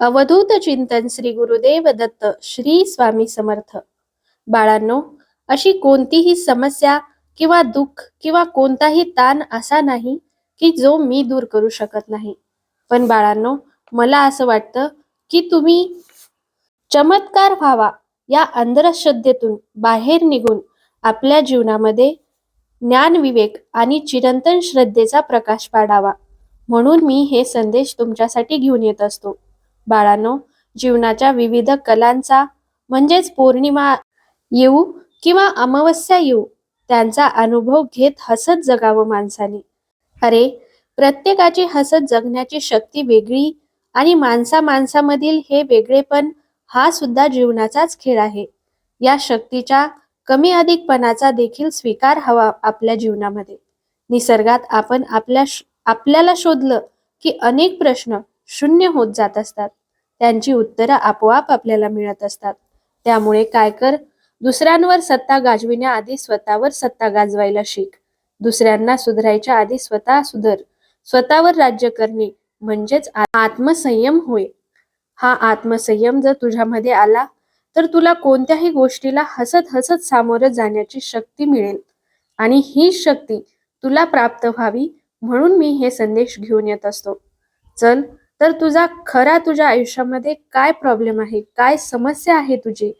अवधूत चिंतन श्री गुरुदेव दत्त श्री स्वामी समर्थ. बाळांनो अशी कोणतीही समस्या किंवा दुःख किंवा कोणताही ताण असा नाही की जो मी दूर करू शकत नाही. पण बाळांनो मला असं वाटतं की तुम्ही चमत्कार व्हावा या अंधश्रद्धेतून बाहेर निघून आपल्या जीवनामध्ये ज्ञान विवेक आणि चिरंतन श्रद्धेचा प्रकाश पाडावा. म्हणून मी हे संदेश तुमच्यासाठी घेऊन येत असतो. बाळांनो जीवनाच्या विविध कलांचा म्हणजेच पौर्णिमा येऊ किंवा अमावस्या येऊ त्यांचा अनुभव घेत हसत जगावं माणसाने. अरे प्रत्येकाची हसत जगण्याची शक्ती वेगळी आणि माणसा माणसामधील हे वेगळेपण हा सुद्धा जीवनाचाच खेळ आहे. या शक्तीच्या कमी अधिकपणाचा देखील स्वीकार हवा आपल्या जीवनामध्ये. निसर्गात आपण आपल्या आपल्याला शोधलं की अनेक प्रश्न शून्य होत जात असतात. त्यांची उत्तरं आपोआप आपल्याला मिळत असतात. त्यामुळे काय कर? दुसऱ्यांवर सत्ता गाजविण्याआधी स्वतःवर सत्ता गाजवायला शिक. दुसऱ्यांना सुधारायच्या आधी स्वतः सुधर. स्वतःवर राज्य करणे म्हणजेच आत्मसंयम होय. हा आत्मसंयम जर तुझ्यामध्ये आला तर तुला कोणत्याही गोष्टीला हसत हसत सामोरं जाण्याची शक्ती मिळेल. आणि ही शक्ती तुला प्राप्त व्हावी म्हणून मी हे संदेश घेऊन येत असतो. चल तर तुझा खरा तुझ्या आयुष्यामध्ये काय प्रॉब्लेम आहे? काय समस्या आहे तुझी?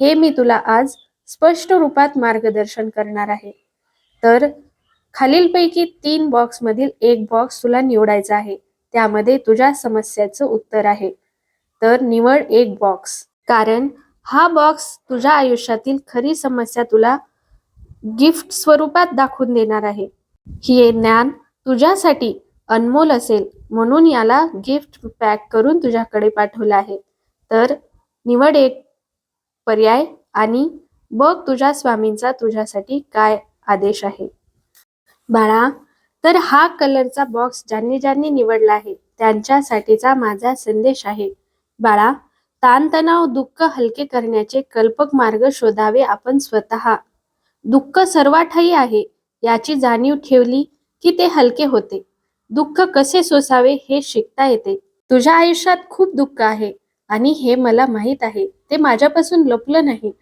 हे मी तुला आज स्पष्ट रूपात मार्गदर्शन करणार आहे. तर खालीलपैकी तीन बॉक्स मधील एक बॉक्स तुला निवडायचा आहे. त्यामध्ये तुझ्या समस्याचं उत्तर आहे. तर निवड एक बॉक्स कारण हा बॉक्स तुझ्या आयुष्यातील खरी समस्या तुला गिफ्ट स्वरूपात दाखवून देणार आहे. हे ज्ञान तुझ्यासाठी अनमोल असेल म्हणून याला गिफ्ट पॅक करून तुझ्याकडे पाठवलं आहे. तर निवड एक पर्याय आणि बघ तुझ्या स्वामींचा तुझ्यासाठी काय आदेश आहे. बाळा तर हा कलरचा बॉक्स ज्यांनी ज्यांनी निवडला आहे त्यांच्यासाठीचा माझा संदेश आहे. बाळा ताणतणाव दुःख हलके करण्याचे कल्पक मार्ग शोधावे आपण स्वतः. दुःख सर्वाठाई आहे याची जाणीव ठेवली की ते हलके होते. दुःख कसे सोसावे हे शिकता येते. तुझ्या आयुष्यात खूप दुःख आहे आणि हे मला माहीत आहे. ते माझ्यापासून लपलं नाही.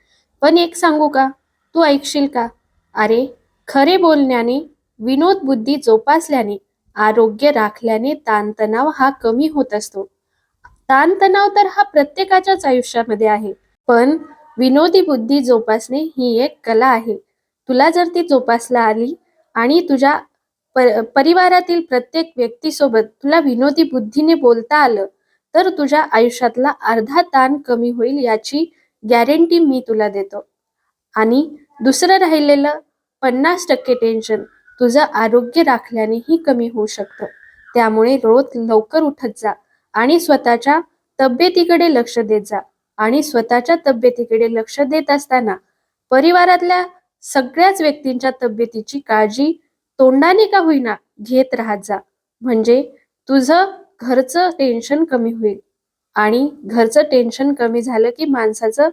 पण एक सांगू का? तू ऐकशील का? अरे खरे बोलण्याने विनोद बुद्धी जोपासल्याने आरोग्य राखल्याने ताणतणाव हा कमी होत असतो. ताणतणाव तर हा प्रत्येकाच्याच आयुष्यामध्ये आहे. पण विनोदी बुद्धी जोपासणे ही एक कला आहे. तुला जर ती जोपासला आली आणि तुझ्या पर परिवारातील प्रत्येक व्यक्तीसोबत तुला विनोदी बुद्धीने बोलता आलं तर तुझ्या आयुष्यातला अर्धा ताण कमी होईल याची गॅरंटी मी तुला देतो. आणि दुसरं राहिलेलं पन्नास टक्के टेन्शन तुझं आरोग्य राखल्यानेही कमी होऊ शकतं. त्यामुळे रोज लवकर उठत जा आणि स्वतःच्या तब्येतीकडे लक्ष देत जा. आणि स्वतःच्या तब्येतीकडे लक्ष देत असताना परिवारातल्या सगळ्याच व्यक्तींच्या तब्येतीची काळजी तोंडाने का होईना घेत राहत जा. म्हणजे तुझं घरचं टेन्शन कमी होईल. आणि घरचं टेन्शन कमी झालं की माणसाचं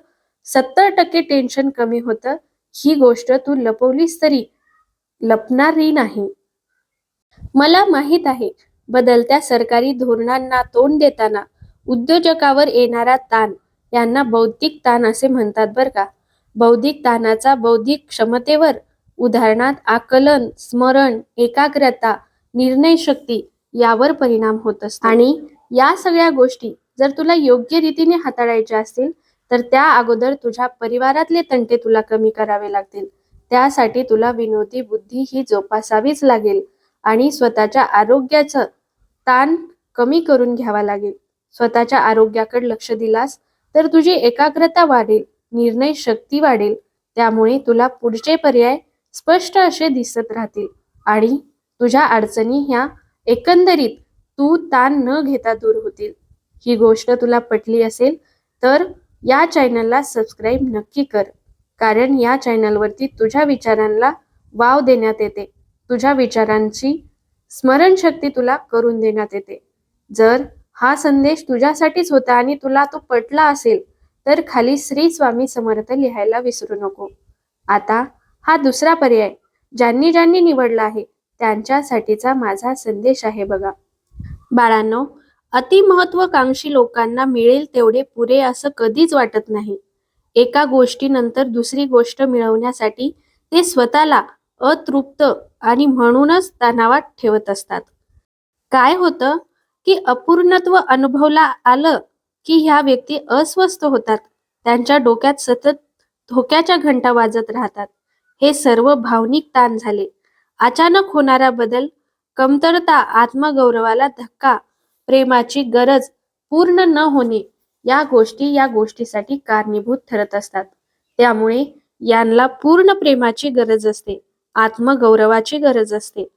सत्तर टक्के टेन्शन कमी होतं. ही गोष्ट तू लपवलीस तरी लपणारी नाही. मला माहीत आहे बदलत्या सरकारी धोरणांना तोंड देताना उद्योजकावर येणारा ताण यांना बौद्धिक ताण असे म्हणतात बरं का. बौद्धिक ताणाचा बौद्धिक क्षमतेवर उदाहरणात आकलन स्मरण एकाग्रता निर्णय शक्ती यावर परिणाम होत असतो. आणि या सगळ्या गोष्टी जर तुला योग्य रीतीने हाताळायच्या असतील तर त्या अगोदर तुझ्या परिवारातले तंटे तुला कमी करावे लागतील. त्यासाठी तुला विनोदी बुद्धी ही जोपासावीच लागेल आणि स्वतःच्या आरोग्याचं ताण कमी करून घ्यावा लागेल. स्वतःच्या आरोग्याकडे लक्ष दिलास तर तुझी एकाग्रता वाढेल निर्णय शक्ती वाढेल. त्यामुळे तुला पुढचे पर्याय स्पष्ट असे दिसत राहतील. आणि तुझ्या अडचणी ह्या एकंदरीत तू ताण न घेता दूर होतील. ही गोष्ट तुला पटली असेल तर या चॅनलला सबस्क्राईब नक्की कर. कारण या चॅनलवरती तुझ्या विचारांना वाव देण्यात येते. तुझ्या विचारांची स्मरणशक्ती तुला करून देण्यात येते. जर हा संदेश तुझ्यासाठीच होता आणि तुला तो पटला असेल तर खाली श्री स्वामी समर्थ लिहायला विसरू नको. आता हा दुसरा पर्याय ज्यांनी ज्यांनी निवडला आहे त्यांच्यासाठीचा माझा संदेश आहे बघा. बाळांनो अतिमहत्वाकांक्षी लोकांना मिळेल तेवढे पुरे असं कधीच वाटत नाही. एका गोष्टीनंतर दुसरी गोष्ट मिळवण्यासाठी ते स्वतःला अतृप्त आणि म्हणूनच तणावात ठेवत असतात. काय होतं की अपूर्णत्व अनुभवला आलं की ह्या व्यक्ती अस्वस्थ होतात त्यांच्या डोक्यात सतत धोक्याच्या घंटा वाजत राहतात. हे सर्व भावनिक ताण झाले. अचानक होणारा बदल कमतरता आत्मगौरवाला धक्का प्रेमाची गरज पूर्ण न होणे या गोष्टी या गोष्टीसाठी कारणीभूत ठरत असतात. त्यामुळे यांना पूर्ण प्रेमाची गरज असते आत्मगौरवाची गरज असते.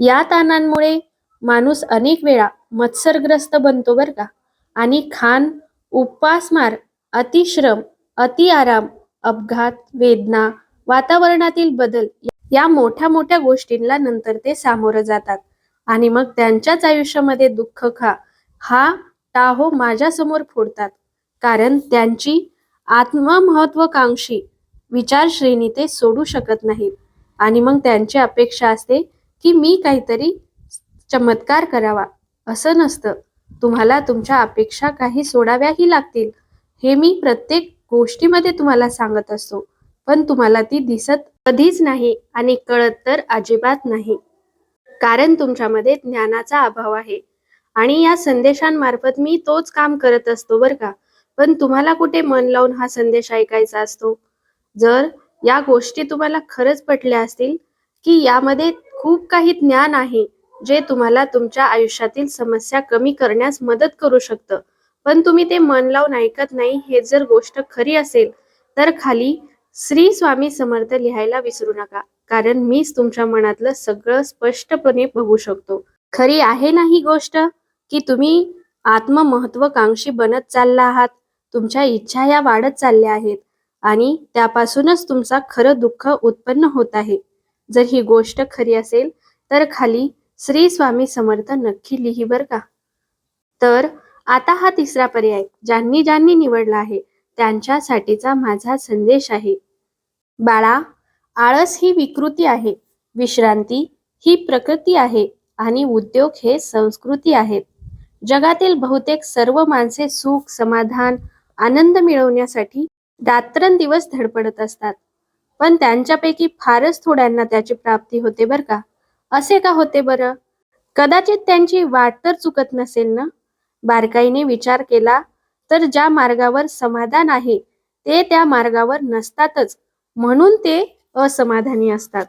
या ताणांमुळे माणूस अनेक वेळा मत्सरग्रस्त बनतो बर का. आणि खान उपासमार अतिश्रम अति आराम अपघात वेदना वातावरणातील बदल या मोठ्या मोठ्या गोष्टींना नंतर ते सामोरं जातात. आणि मग त्यांच्याच आयुष्यामध्ये दुःख खा हा टाहो माझ्यासमोर फोडतात. कारण त्यांची आत्ममहत्वाकांक्षी विचारश्रेणी ते सोडू शकत नाहीत. आणि मग त्यांची अपेक्षा असते की मी काहीतरी चमत्कार करावा. असं नसतं. तुम्हाला तुमच्या अपेक्षा काही सोडाव्याही लागतील. हे मी प्रत्येक गोष्टीमध्ये तुम्हाला सांगत असतो पण तुम्हाला ती दिसत कधीच नाही आणि कळत तर अजिबात नाही. कारण तुमच्यामध्ये ज्ञानाचा अभाव आहे. आणि या संदेशांमार्फत मी तोच काम करत असतो बर का. पण तुम्हाला कुठे मन लावून हा संदेश ऐकायचा असतो? जर या गोष्टी तुम्हाला खरंच पटल्या असतील की यामध्ये खूप काही ज्ञान आहे जे तुम्हाला तुमच्या आयुष्यातील समस्या कमी करण्यास मदत करू शकतं. पण तुम्ही ते मन लावून ऐकत नाही हे जर गोष्ट खरी असेल तर खाली श्री स्वामी समर्थ लिहायला विसरू नका कारण मीच तुमच्या मनातलं सगळं स्पष्टपणे बघू शकतो. खरी आहे ना ही गोष्ट? की तुम्ही आत्ममहत्वाकांक्षी बनत चालला आहात तुमच्या इच्छा या वाढत चालल्या आहेत आणि त्यापासूनच तुमचा खरं दुःख उत्पन्न होत आहे. जर ही गोष्ट खरी असेल तर खाली श्री स्वामी समर्थ नक्की लिही बर का. तर आता हा तिसरा पर्याय ज्यांनी ज्यांनी निवडला आहे त्यांच्यासाठीचा माझा संदेश आहे. बाळा आळस ही विकृती आहे विश्रांती ही प्रकृती आहे आणि उद्योग हे संस्कृती आहेत. जगातील बहुतेक सर्व माणसे सुख समाधान आनंद मिळवण्यासाठी रात्रंदिवस धडपडत असतात. पण त्यांच्यापैकी फारच थोड्यांना त्याची प्राप्ती होते बर का? असे का होते बरं? कदाचित त्यांची वाट तर चुकत नसेल ना? बारकाईने विचार केला तर ज्या मार्गावर समाधान आहे ते त्या मार्गावर नसतातच. म्हणून ते असमाधानी असतात.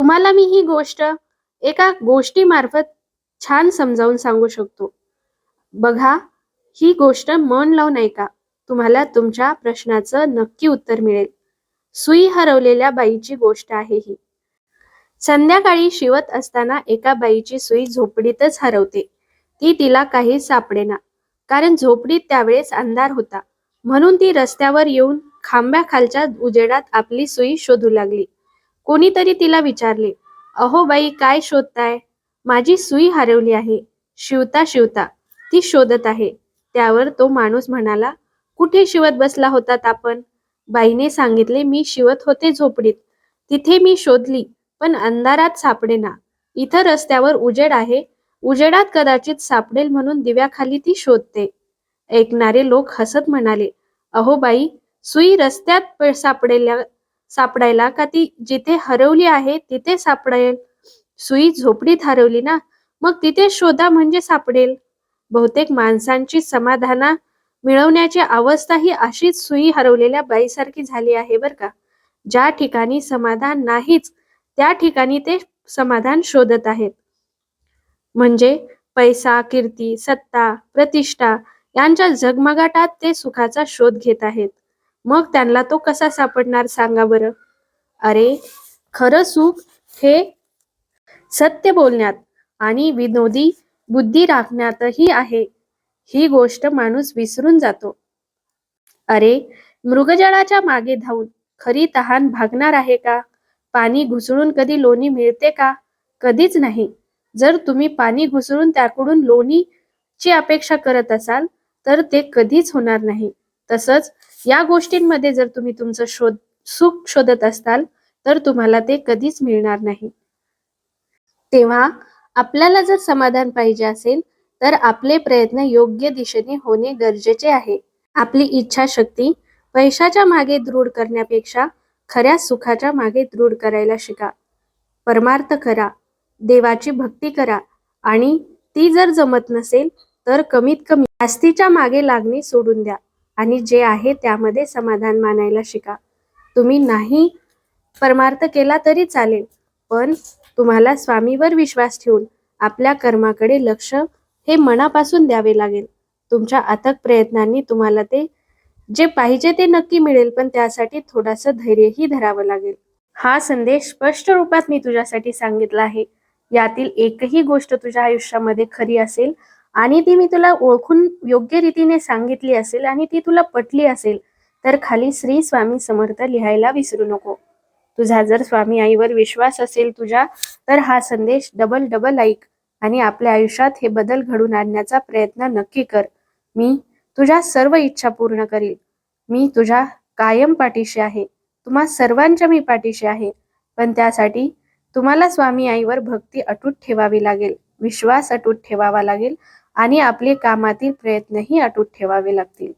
तुम्हाला मी ही गोष्ट एका गोष्टीमार्फत छान समजावून सांगू शकतो. बघा ही गोष्ट मन लावून ऐका. तुम्हाला तुमच्या प्रश्नाचं नक्की उत्तर मिळेल. सुई हरवलेल्या बाईची गोष्ट आहे ही. संध्याकाळी शिवत असताना एका बाईची सुई झोपडीतच हरवते. ती तिला काही सापडेना. कारण झोपडीत त्यावेळेस अंधार होता. म्हणून ती रस्त्यावर येऊन खांब्याखालच्या उजेडात आपली सुई शोधू लागली. कोणीतरी तिला विचारले अहो बाई काय शोधताय? माझी सुई हरवली आहे. शिवता शिवता ती शोधत आहे. त्यावर तो माणूस म्हणाला कुठे शिवत बसला होतात आपण? बाईने सांगितले मी शिवत होते झोपडीत. तिथे मी शोधली पण अंधारात सापडेना. इथं रस्त्यावर उजेड आहे उजेडात कदाचित सापडेल म्हणून दिव्याखाली ती शोधते. ऐकणारे लोक हसत म्हणाले अहो बाई सुई रस्त्यात सापडेल्या सापडायला का ती जिथे हरवली आहे तिथे सापडेल? सुई झोपडीत हरवली ना मग तिथे शोधा म्हणजे सापडेल? बहुतेक माणसांची समाधाना मिळवण्याची अवस्था ही अशीच सुई हरवलेल्या बाईसारखी झाली आहे बर का. ज्या ठिकाणी समाधान नाहीच त्या ठिकाणी ते समाधान शोधत आहेत. म्हणजे पैसा कीर्ती सत्ता प्रतिष्ठा यांच्या झगमगाटात ते सुखाचा शोध घेत आहेत. मग त्यांना तो कसा सापडणार सांगा बरं? अरे खरं सुख हे सत्य बोलण्यात आणि विनोदी बुद्धी राखण्यातही आहे. ही गोष्ट माणूस विसरून जातो. अरे मृगजळाच्या मागे धावून खरी तहान भागणार आहे का? पाणी घुसळून कधी लोणी मिळते का? कधीच नाही. जर तुम्ही पाणी घुसळून त्याकडून लोणीची अपेक्षा करत असाल तर ते कधीच होणार नाही. तसंच या गोष्टींमध्ये जर तुम्ही तुमचं शोध सुख शोधत असताल तर तुम्हाला ते कधीच मिळणार नाही. तेव्हा आपल्याला जर समाधान पाहिजे असेल तर आपले प्रयत्न योग्य दिशेने होणे गरजेचे आहे. आपली इच्छाशक्ती पैशाच्या मागे दृढ करण्यापेक्षा खऱ्या सुखाच्या मागे दृढ करायला शिका. परमार्थ करा. देवाची भक्ती करा. आणि ती जर जमत नसेल तर कमीत कमी जास्तीच्या मागे लागणे सोडून द्या आणि जे आहे त्यामध्ये समाधान मानायला शिका. तुम्ही नाही परमार्थ केला तरी चालेल पण तुम्हाला स्वामीवर विश्वास ठेवून आपल्या कर्माकडे लक्ष हे मनापासून द्यावे लागेल. तुमच्या अथक प्रयत्नांनी तुम्हाला ते जे पाहिजे ते नक्की मिळेल पण त्यासाठी थोडंसं धैर्यही धरावं लागेल. हा संदेश स्पष्ट रूपात मी तुझ्यासाठी सांगितला आहे. यातील एकही गोष्ट तुझ्या आयुष्यामध्ये खरी असेल आणि ती मी तुला ओळखून योग्य रीतीने सांगितली असेल आणि ती तुला पटली असेल तर खाली श्री स्वामी समर्थ लिहायला विसरू नको. तुझा जर स्वामी आईवर विश्वास असेल तुझ्या तर हा संदेश डबल डबल ऐक आणि आपल्या आयुष्यात हे बदल घडून आणण्याचा प्रयत्न नक्की कर. मी तुझ्या सर्व इच्छा पूर्ण करील. मी तुझ्या कायम पाठीशी आहे. तुम्हा सर्वांच्या मी पाठीशी आहे. पण त्यासाठी तुम्हाला स्वामी आईवर भक्ती अटूट ठेवावी लागेल विश्वास अटूट ठेवावा लागेल आणि आपले कामातील प्रयत्नही अटूट ठेवावे लागतील.